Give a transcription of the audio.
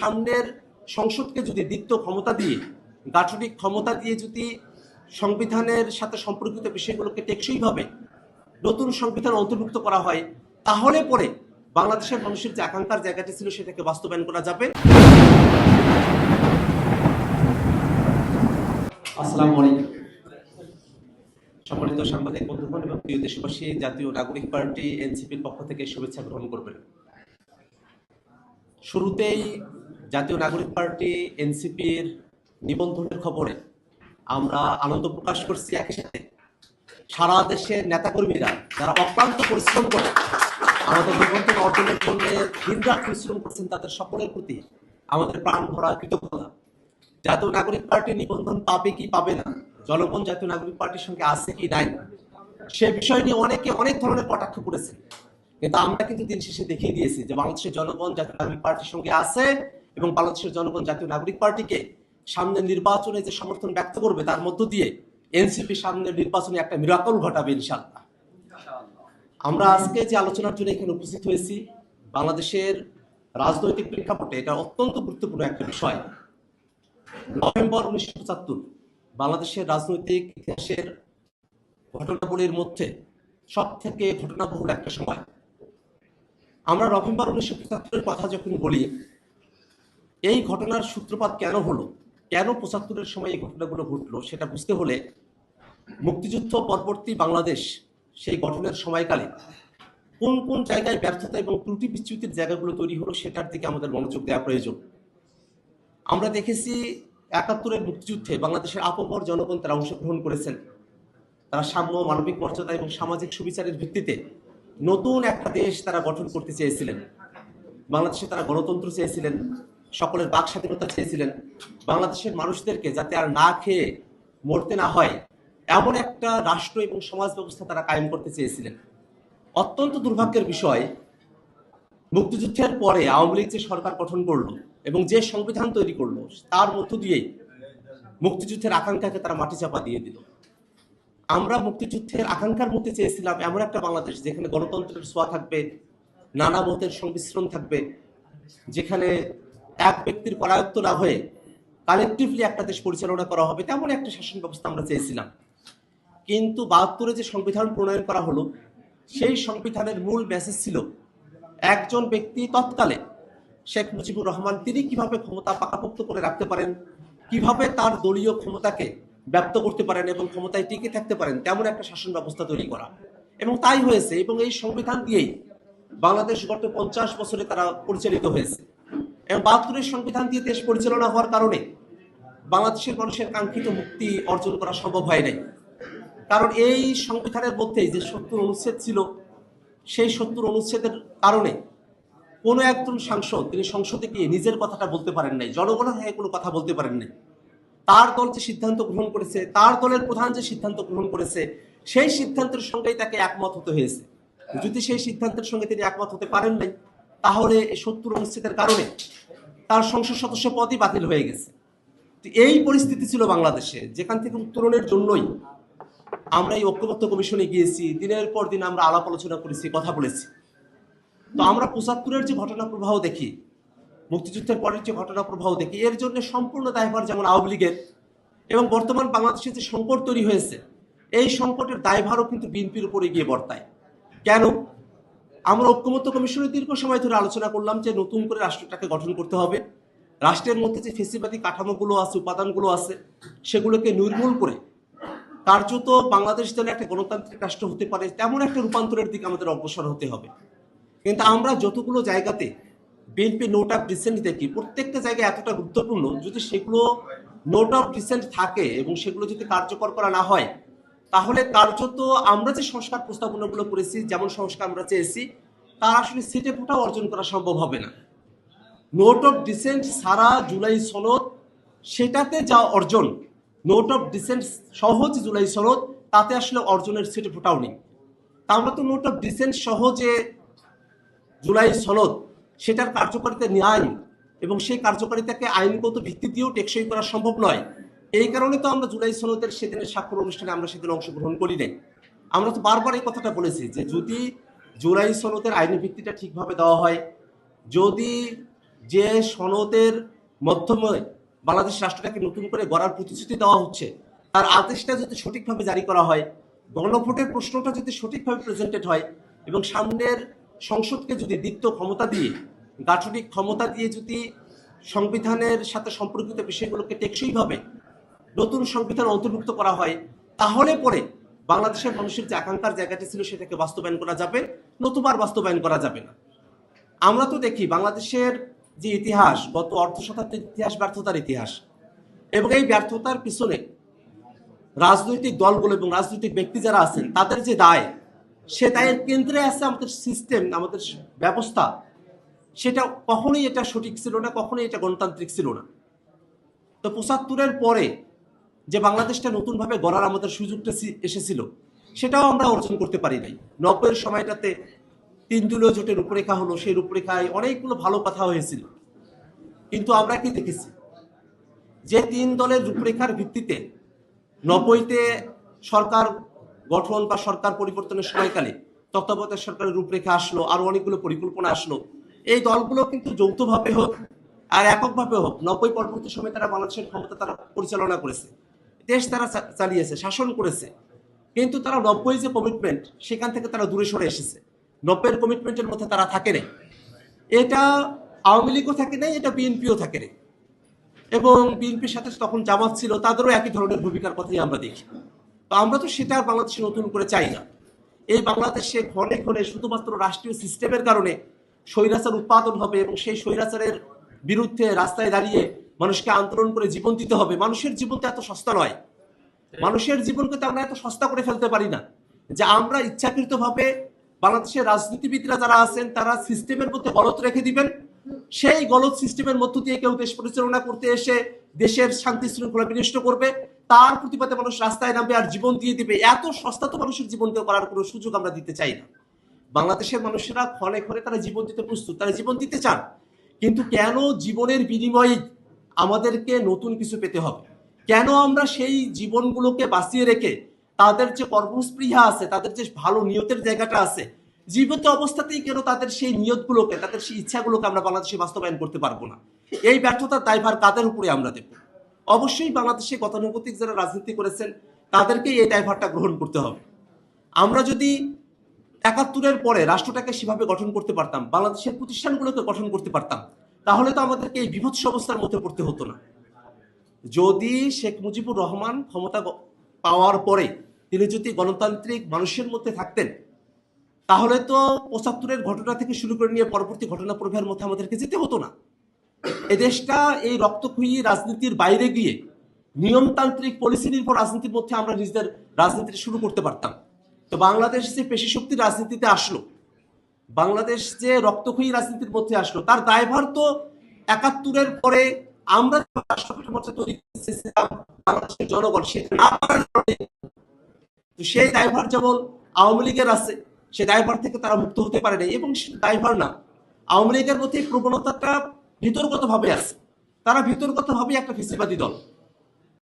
সামনের সংসদকে যদি দ্বিত্ব ক্ষমতা দিয়ে, গাঠনিক ক্ষমতা দিয়ে যদি সংবিধানের সাথে সম্পর্কিত বিষয়গুলোকে টেকসইভাবে নতুন সংবিধান অন্তর্ভুক্ত করা হয়, তাহলে পরে বাংলাদেশের মানুষের যে আকাঙ্ক্ষার জায়গাটি ছিল সেটাকে বাস্তবায়ন করা যাবে। সম্মানিত সাংবাদিক বন্ধুগণ এবং প্রিয় দেশবাসী, জাতীয় নাগরিক পার্টি, এনসিপির পক্ষ থেকে শুভেচ্ছা গ্রহণ করবেন। শুরুতেই জাতীয় নাগরিক পার্টি, এনসিপির নিবন্ধনের খবরে আমরা আনন্দ প্রকাশ করছি একই সাথে। সারা দেশের নেতাকর্মীরা যারা অক্লান্ত পরিশ্রম করে আমাদের নিবন্ধন অর্জনের জন্য দিনরাত পরিশ্রম করছেন তাদের সকলের প্রতি আমাদের প্রাণ ভরা কৃতজ্ঞতা। জাতীয় নাগরিক পার্টি নিবন্ধন পাবে কি পাবে না? জনগণ জাতীয় নাগরিক পার্টির সঙ্গে আছে কি নাই? সে বিষয় নিয়ে অনেকে অনেক ধরনের কটাক্ষ করেছে। কিন্তু আমরা কিন্তু দিন শেষে দেখিয়ে দিয়েছি যে বাংলাদেশের জনগণ জাতীয় নাগরিক পার্টির সঙ্গে আছে এবং বাংলাদেশের জনগণ জাতীয় নাগরিক পার্টিকে সামনের নির্বাচনে যে সমর্থন ব্যক্ত করবে, তার মধ্য দিয়ে এনসিপি সামনের নির্বাচনে একটা মিরাকল ঘটাবে ইনশাল্লাহ আমরা আজকে যে আলোচনার জন্য এখানে উপস্থিত হয়েছি, বাংলাদেশের রাজনৈতিক প্রেক্ষাপটে এটা অত্যন্ত গুরুত্বপূর্ণ একটা বিষয়। নভেম্বর উনিশশো পঁচাত্তর, বাংলাদেশের রাজনৈতিক ইতিহাসের ঘটনাবলীর মধ্যে সব থেকে ঘটনাবহুল একটা সময়। আমরা নভেম্বর উনিশশো পঁচাত্তরের কথা যখন বলি এই ঘটনার সূত্রপাত কেন হলো? কেন পঁচাত্তরের সময় এই ঘটনাগুলো ঘটলো? সেটা বুঝতে হলে মুক্তিযুদ্ধ পরবর্তী বাংলাদেশ সেই গঠনের সময়কালে কোন কোন জায়গায় ব্যর্থতা এবং ত্রুটি বিচ্যুতির জায়গাগুলো তৈরি হলো সেটার দিকে আমাদের মনোযোগ দেওয়া প্রয়োজন। আমরা দেখেছি একাত্তরের মুক্তিযুদ্ধে বাংলাদেশের আপমর জনগণ তারা অংশগ্রহণ করেছেন। তারা সাম্য, মানবিক মর্যাদা এবং সামাজিক সুবিচারের ভিত্তিতে নতুন একটা দেশ তারা গঠন করতে চেয়েছিলেন। বাংলাদেশে তারা গণতন্ত্র চেয়েছিলেন। সকলের বাক স্বাধীনতা চেয়েছিলেন। বাংলাদেশের মানুষদেরকে যাতে আর না খেয়ে মরতে না হয়, এমন একটা রাষ্ট্র এবং সমাজ ব্যবস্থা তারা কায়েম করতে চেয়েছিলেন। অত্যন্ত দুর্ভাগ্যের বিষয়, মুক্তিযুদ্ধের পরে আওয়ামী লীগ যে সরকার গঠন করল এবং যে সংবিধান তৈরি করল, তার মধ্য দিয়েই মুক্তিযুদ্ধের আকাঙ্ক্ষাকে তারা মাটি চাপা দিয়ে দিল। আমরা মুক্তিযুদ্ধের আকাঙ্ক্ষার মধ্যে চেয়েছিলাম এমন একটা বাংলাদেশ যেখানে গণতন্ত্রের ছোঁয়া থাকবে, নানা মতের সংমিশ্রণ থাকবে, যেখানে এক ব্যক্তির করায়ত্ত না হয়ে কালেকটিভলি একটা দেশ পরিচালনা করা হবে, তেমন একটা শাসন ব্যবস্থা আমরা চেয়েছিলাম। কিন্তু বাহাত্তরে যে সংবিধান প্রণয়ন করা হলো, সেই সংবিধানের মূল মেসেজ ছিল, একজন ব্যক্তি তৎকালে শেখ মুজিবুর রহমান, তিনি কীভাবে ক্ষমতা পাকাপোক্ত করে রাখতে পারেন, কীভাবে তার দলীয় ক্ষমতাকে ব্যক্ত করতে পারেন এবং ক্ষমতায় টিকে থাকতে পারেন, তেমন একটা শাসন ব্যবস্থা তৈরি করা। এবং তাই হয়েছে, এবং এই সংবিধান দিয়েই বাংলাদেশ গত পঞ্চাশ বছরে তারা পরিচালিত হয়েছে। এবং বাহাত্তরের সংবিধান দিয়ে দেশ পরিচালনা হওয়ার কারণে বাংলাদেশের মানুষের কাঙ্ক্ষিত মুক্তি অর্জন করা সম্ভব হয় নাই। কারণ এই সংবিধানের মধ্যেই যে সত্তর অনুচ্ছেদ ছিল, সেই সত্তর অনুচ্ছেদের কারণে কোনো একজন সাংসদ তিনি সংসদে গিয়ে নিজের কথাটা বলতে পারেন নাই, জনগণের হয়ে কোনো কথা বলতে পারেন নাই। তার দল যে সিদ্ধান্ত গ্রহণ করেছে, তার দলের প্রধান যে সিদ্ধান্ত গ্রহণ করেছে, সেই সিদ্ধান্তের সঙ্গেই তাকে একমত হতে হয়েছে। যদি সেই সিদ্ধান্তের সঙ্গে তিনি একমত হতে পারেন নাই তাহলে সত্তর অনুচ্ছেদের কারণে তার সংসদ সদস্য পদই বাতিল হয়ে গেছে। তো এই পরিস্থিতি ছিল বাংলাদেশে, যেখান থেকে উত্তরণের জন্যই আমরা এই ঐক্যবদ্ধ কমিশনে গিয়েছি, দিনের পর দিন আমরা আলাপ আলোচনা করেছি, কথা বলেছি। তো আমরা পঁচাত্তরের যে ঘটনা প্রবাহ দেখি, মুক্তিযুদ্ধের পরের যে ঘটনা প্রবাহ দেখি, এর জন্য সম্পূর্ণ দায়ভার যেমন আওয়ামী লীগের এবং বর্তমান বাংলাদেশে যে সংকট তৈরি হয়েছে, এই সংকটের দায়ভারও কিন্তু বিএনপির উপরে গিয়ে বর্তায়। কেন? আমরা ঐক্যমত্য কমিশনের দীর্ঘ সময় ধরে আলোচনা করলাম যে নতুন করে রাষ্ট্রটাকে গঠন করতে হবে। রাষ্ট্রের মধ্যে যে ফেসিবাদী কাঠামোগুলো আছে, উপাদানগুলো আছে, সেগুলোকে নির্মূল করে কার্যত বাংলাদেশ যেন একটা গণতান্ত্রিক রাষ্ট্র হতে পারে, তেমন একটা রূপান্তরের দিকে আমাদের অগ্রসর হতে হবে। কিন্তু আমরা যতগুলো জায়গাতে বিএনপি নোট অফ ডিসেন্ট দেখি, প্রত্যেকটা জায়গায় এতটা গুরুত্বপূর্ণ, যদি সেগুলো নোট অফ ডিসেন্ট থাকে এবং সেগুলো যদি কার্যকর করা না হয় তাহলে কার্যত আমরা যে সংস্কার প্রস্তাবনাগুলো করেছি, যেমন সংস্কার আমরা চেয়েছি, তার আসলে সিটে ফোটাও অর্জন করা সম্ভব হবে না। নোট অফ ডিসেন্ট সারা জুলাই সনদ, সেটাতে যা অর্জন নোট অফ ডিসেন্ট সহজ জুলাই সনদ, তাতে আসলে অর্জনের সিটে ফোটাও নেই। তা আমরা তো নোট অফ ডিসেন্ট সহজে জুলাই সনদ, সেটার কার্যকারিতা ন্যায়, এবং সেই কার্যকারিতাকে আইনগত ভিত্তি দিয়েও টেকসই করা সম্ভব নয়। এই কারণে তো আমরা জুলাই সনদের সেদিনের স্বাক্ষর অনুষ্ঠানে আমরা সেদিন অংশগ্রহণ করি নাই। আমরা তো বারবার এই কথাটা বলেছি যে যদি জুলাই সনদের আইনি ভিত্তিটা ঠিকভাবে দেওয়া হয়, যদি যে সনদের মাধ্যমে বাংলাদেশ রাষ্ট্রটাকে নতুন করে গড়ার প্রতিশ্রুতি দেওয়া হচ্ছে, তার আদেশটা যদি সঠিকভাবে জারি করা হয়, গণভোটের প্রশ্নটা যদি সঠিকভাবে প্রেজেন্টেড হয় এবং সামনের সংসদকে যদি দ্বিত্ব ক্ষমতা দিয়ে, গাঠনিক ক্ষমতা দিয়ে যদি সংবিধানের সাথে সম্পর্কিত বিষয়গুলোকে টেকসইভাবে নতুন সংবিধান অন্তর্ভুক্ত করা হয়, তাহলে পরে বাংলাদেশের মানুষের যে আকাঙ্ক্ষার জায়গাটি ছিল সেটাকে বাস্তবায়ন করা যাবে নতুবার বাস্তবায়ন করা যাবে না। আমরা তো দেখি বাংলাদেশের যে ইতিহাস, গত অর্ধ শতাব্দীর ইতিহাস, ব্যর্থতার ইতিহাস, এবং এই ব্যর্থতার পিছনে রাজনৈতিক দলগুলো এবং রাজনৈতিক ব্যক্তি যারা আছেন, তাদের যে দায়, সে দায়ের কেন্দ্রে আছে আমাদের সিস্টেম আমাদের ব্যবস্থা। সেটা কখনোই এটা সঠিক ছিল না, কখনোই এটা গণতান্ত্রিক ছিল না। তো পঁচাত্তরের পরে যে বাংলাদেশটা নতুনভাবে গড়ার আমাদের সুযোগটা এসেছিল, সেটাও আমরা অর্জন করতে পারি নাই। নব্বইয়ের সময়টাতে তিন দলীয় জোটের রূপরেখা হলো, সেই রূপরেখায় অনেকগুলো ভালো কথা হয়েছিল। কিন্তু আমরা কি দেখেছি? যে তিন দলের রূপরেখার ভিত্তিতে নব্বইতে সরকার গঠন বা সরকার পরিবর্তনের সময়কালে তত্ত্বাবধায়ক সরকারের রূপরেখা আসলো আর অনেকগুলো পরিকল্পনা আসলো। এই দলগুলো কিন্তু যৌথভাবে হোক আর এককভাবে হোক, নব্বই পরবর্তী সময় তারা বাংলাদেশের ক্ষমতা তারা পরিচালনা করেছে। দেশ তারা চালিয়েছে, শাসন করেছে। কিন্তু তারা নব্বই যে কমিটমেন্ট সেখান থেকে তারা দূরে সরে এসেছে। নব্বইয়ের কমিটমেন্টের মধ্যে তারা থাকে না এটা আওয়ামী লীগও থাকে নাই, এটা বিএনপিও থাকে না এবং বিএনপির সাথে তখন জামাত ছিল, তাদেরও একই ধরনের ভূমিকার কথাই আমরা দেখি। তো আমরা তো সেটা বাংলাদেশে নতুন করে চাই না। এই বাংলাদেশে ঘনে ঘনে শুধুমাত্র রাষ্ট্রীয় সিস্টেমের কারণে স্বৈরাচার উৎপাদন হবে এবং সেই স্বৈরাচারের বিরুদ্ধে রাস্তায় দাঁড়িয়ে মানুষকে আন্দোলন করে জীবন দিতে হবে। মানুষের জীবন তো এত সস্তা নয়। মানুষের জীবনকে তো আমরা এত সস্তা করে ফেলতে পারি না। যে আমরা ইচ্ছাকৃতভাবে বাংলাদেশের রাজনীতিবিদরা যারা আছেন, তারা সিস্টেমের মধ্যে গলত রেখে দিবেন। সেই গলত সিস্টেমের মধ্য দিয়ে কেউ দেশ পরিচালনা করতে এসে দেশের শান্তি শৃঙ্খলা বিনষ্ট করবে। তার প্রতিবাদে মানুষ রাস্তায় নামবে আর জীবন দিয়ে দিবে। এত সস্তা তো মানুষের জীবনকে করার কোনো সুযোগ আমরা দিতে চাই না। বাংলাদেশের মানুষেরা ক্ষণে ক্ষণে তারা জীবন দিতে প্রস্তুত, তারা জীবন দিতে চান। কিন্তু কেন জীবনের বিনিময়ে আমাদেরকে নতুন কিছু পেতে হবে। কেন আমরা সেই জীবনগুলোকে বাঁচিয়ে রেখে তাদের যে কর্মস্পৃহা আছে, তাদের যে ভালো নিয়তের জায়গাটা আছে, জীবিত অবস্থাতেই কেন তাদের সেই নিয়তগুলোকে, তাদের সেই ইচ্ছাগুলোকে আমরা বাংলাদেশে বাস্তবায়ন করতে পারব না? এই ব্যর্থতার দায়ভার কাদের উপরে আমরা দেব? অবশ্যই বাংলাদেশে গতানুগতিক যারা রাজনীতি করেছেন, তাদেরকেই এই দায়ভারটা গ্রহণ করতে হবে। আমরা যদি একাত্তরের পরে রাষ্ট্রটাকে সেভাবে গঠন করতে পারতাম, বাংলাদেশের প্রতিষ্ঠানগুলোকে গঠন করতে পারতাম তাহলে তো আমাদেরকে এই বিভৎস অবস্থার মধ্যে পড়তে হতো না। যদি শেখ মুজিবুর রহমান ক্ষমতা পাওয়ার পরে তিনি যদি গণতান্ত্রিক মানুষের মধ্যে থাকতেন, তাহলে তো পঁচাত্তরের ঘটনা থেকে শুরু করে নিয়ে পরবর্তী ঘটনা প্রবাহের মধ্যে আমাদেরকে যেতে হতো না। এদেশটা এই রক্তক্ষয়ী রাজনীতির বাইরে গিয়ে নিয়মতান্ত্রিক পলিসি নির্ভর রাজনীতির মধ্যে আমরা নিজেদের রাজনীতি শুরু করতে পারতাম। তো বাংলাদেশ যে পেশি শক্তির রাজনীতিতে আসলো বাংলাদেশ যে রক্তক্ষয়ী রাজনীতির মধ্যে আসলো, তার দায়ভার তো একাত্তরের পরে আমরা তৈরি বাংলাদেশের জনগণ সেটা না পারার কারণে সেই দায়ভার যেমন আওয়ামী লীগের আছে, সে দায়ভার থেকে তারা মুক্ত হতে পারে নাই, এবং সে দায়ভার না। আওয়ামী লীগের মধ্যে প্রবণতাটা ভিতরগতভাবে আছে। তারা ভিতরগতভাবে একটা ফেসিবাদী দল।